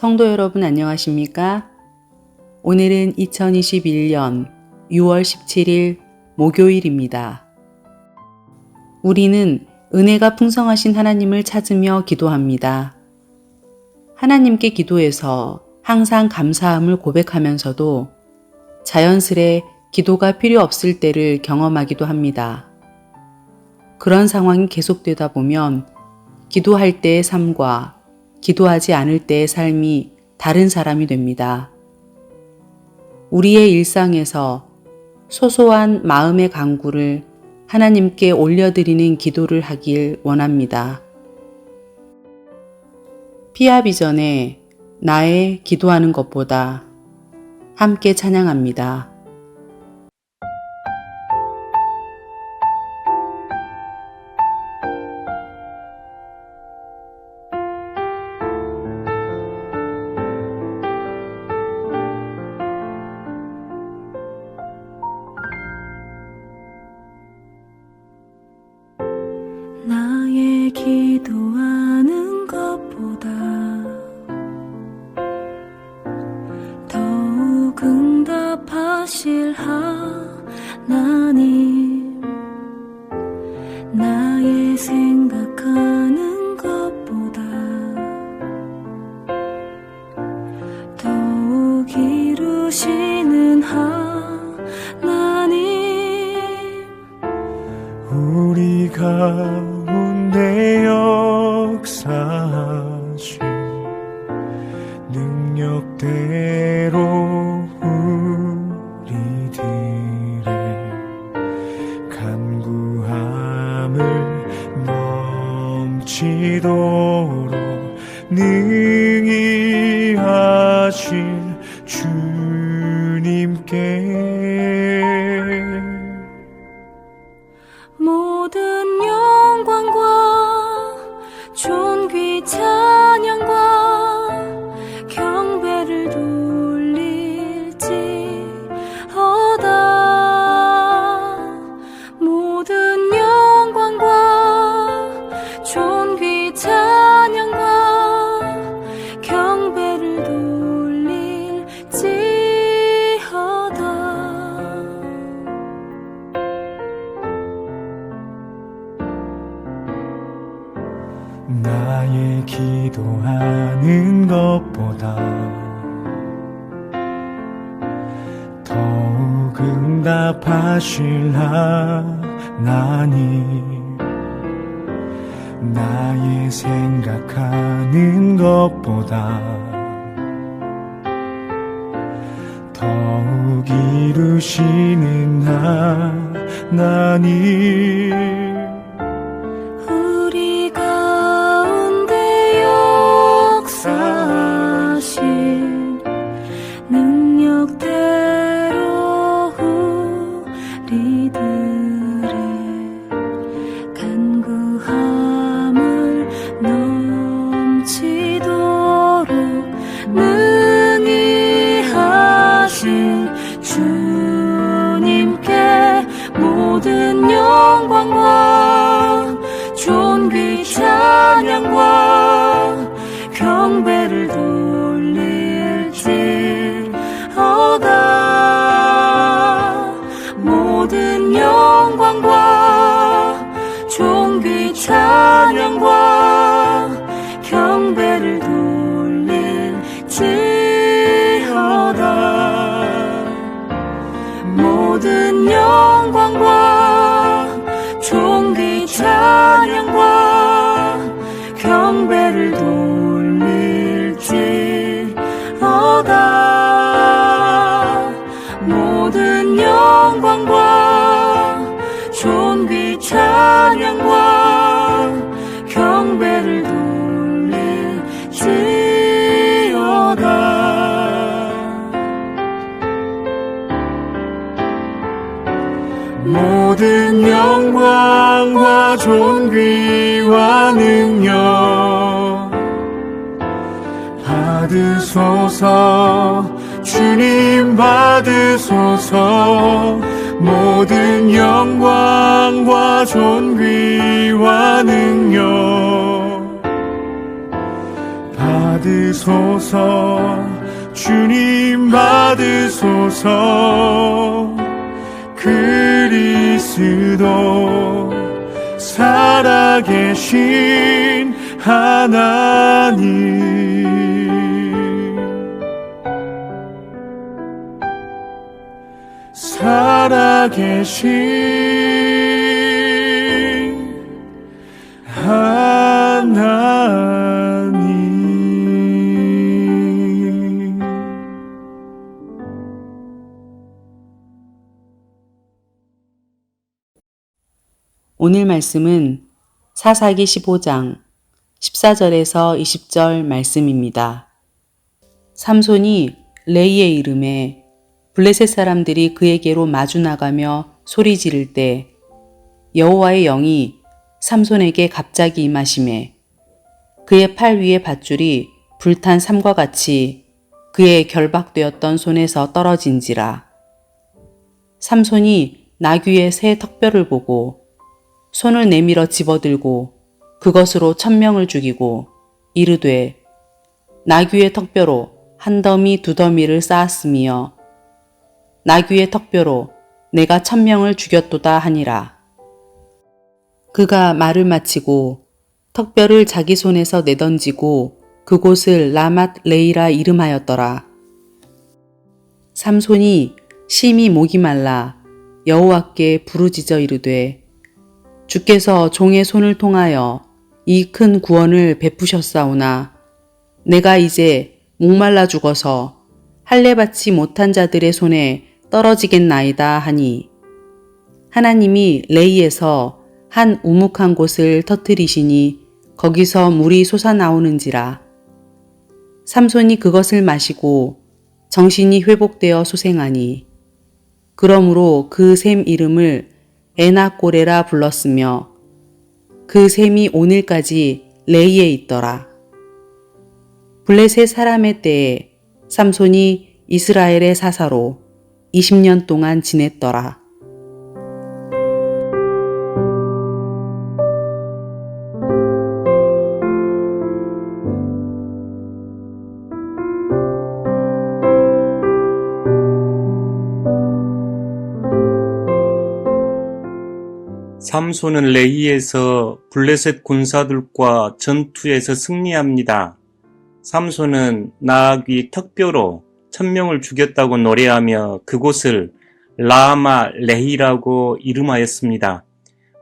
성도 여러분 안녕하십니까? 오늘은 2021년 6월 17일 목요일입니다. 우리는 은혜가 풍성하신 하나님을 찾으며 기도합니다. 하나님께 기도해서 항상 감사함을 고백하면서도 자연스레 기도가 필요 없을 때를 경험하기도 합니다. 그런 상황이 계속되다 보면 기도할 때의 삶과 기도하지 않을 때의 삶이 다른 사람이 됩니다. 우리의 일상에서 소소한 마음의 강구를 하나님께 올려드리는 기도를 하길 원합니다. 피합 이전에 나의 기도하는 것보다 함께 찬양합니다. 생 넘치도록 능히 하실 응답하실 하나님 나의 생각하는 것보다 더욱 이루시는 하나님 모든 영광과 존귀와 능력 받으소서 주님 받으소서. 모든 영광과 존귀와 능력 받으소서 주님 받으소서 그리스도 살아계신 하나님. 살아계신 오늘 말씀은 사사기 15장 14절에서 20절 말씀입니다. 삼손이 레이의 이름에 블레셋 사람들이 그에게로 마주 나가며 소리 지를 때 여호와의 영이 삼손에게 갑자기 임하심에 그의 팔 위의 밧줄이 불탄 삼과 같이 그의 결박되었던 손에서 떨어진지라. 삼손이 나귀의 새 턱뼈를 보고 손을 내밀어 집어들고 그것으로 천명을 죽이고 이르되 나귀의 턱뼈로 한 더미 두 더미를 쌓았으며 나귀의 턱뼈로 내가 천명을 죽였도다 하니라. 그가 말을 마치고 턱뼈를 자기 손에서 내던지고 그곳을 라맛 레이라 이름하였더라. 삼손이 심히 목이 말라 여호와께 부르짖어 이르되 주께서 종의 손을 통하여 이 큰 구원을 베푸셨사오나 내가 이제 목말라 죽어서 할례 받지 못한 자들의 손에 떨어지겠나이다 하니 하나님이 레이에서 한 우묵한 곳을 터뜨리시니 거기서 물이 솟아나오는지라. 삼손이 그것을 마시고 정신이 회복되어 소생하니 그러므로 그 샘 이름을 에나꼬레라 불렀으며 그 샘이 오늘까지 레이에 있더라. 블레셋 사람의 때에 삼손이 이스라엘의 사사로 20년 동안 지냈더라. 삼손은 레이에서 블레셋 군사들과 전투에서 승리합니다. 삼손은 나귀 턱뼈로 천명을 죽였다고 노래하며 그곳을 라마 레히라고 이름하였습니다.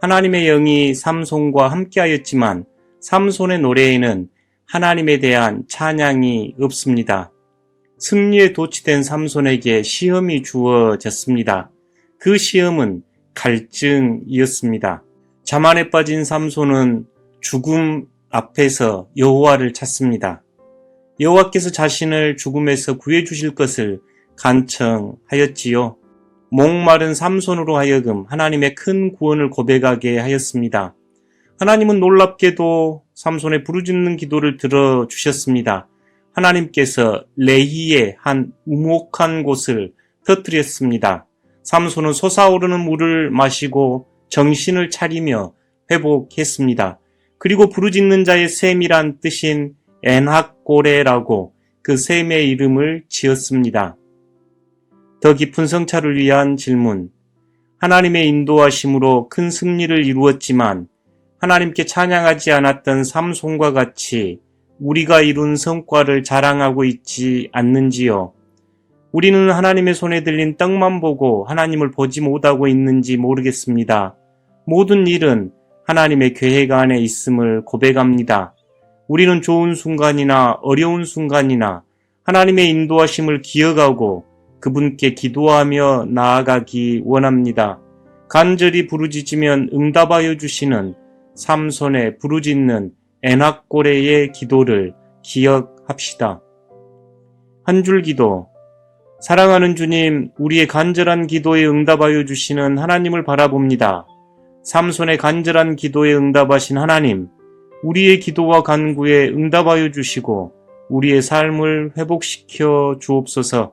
하나님의 영이 삼손과 함께하였지만 삼손의 노래에는 하나님에 대한 찬양이 없습니다. 승리에 도취된 삼손에게 시험이 주어졌습니다. 그 시험은 갈증이었습니다. 자만에 빠진 삼손은 죽음 앞에서 여호와를 찾습니다. 여호와께서 자신을 죽음에서 구해 주실 것을 간청하였지요. 목마른 삼손으로 하여금 하나님의 큰 구원을 고백하게 하였습니다. 하나님은 놀랍게도 삼손의 부르짖는 기도를 들어 주셨습니다. 하나님께서 레히의 한 우목한 곳을 터뜨렸습니다. 삼손은 솟아오르는 물을 마시고 정신을 차리며 회복했습니다. 그리고 부르짖는 자의 셈이란 뜻인 엔학고레라고 그 셈의 이름을 지었습니다. 더 깊은 성찰을 위한 질문. 하나님의 인도하심으로 큰 승리를 이루었지만 하나님께 찬양하지 않았던 삼손과 같이 우리가 이룬 성과를 자랑하고 있지 않는지요? 우리는 하나님의 손에 들린 떡만 보고 하나님을 보지 못하고 있는지 모르겠습니다. 모든 일은 하나님의 계획 안에 있음을 고백합니다. 우리는 좋은 순간이나 어려운 순간이나 하나님의 인도하심을 기억하고 그분께 기도하며 나아가기 원합니다. 간절히 부르짖으면 응답하여 주시는 삼손의 부르짖는 에낙고레의 기도를 기억합시다. 한 줄 기도. 사랑하는 주님, 우리의 간절한 기도에 응답하여 주시는 하나님을 바라봅니다. 삼손의 간절한 기도에 응답하신 하나님, 우리의 기도와 간구에 응답하여 주시고 우리의 삶을 회복시켜 주옵소서.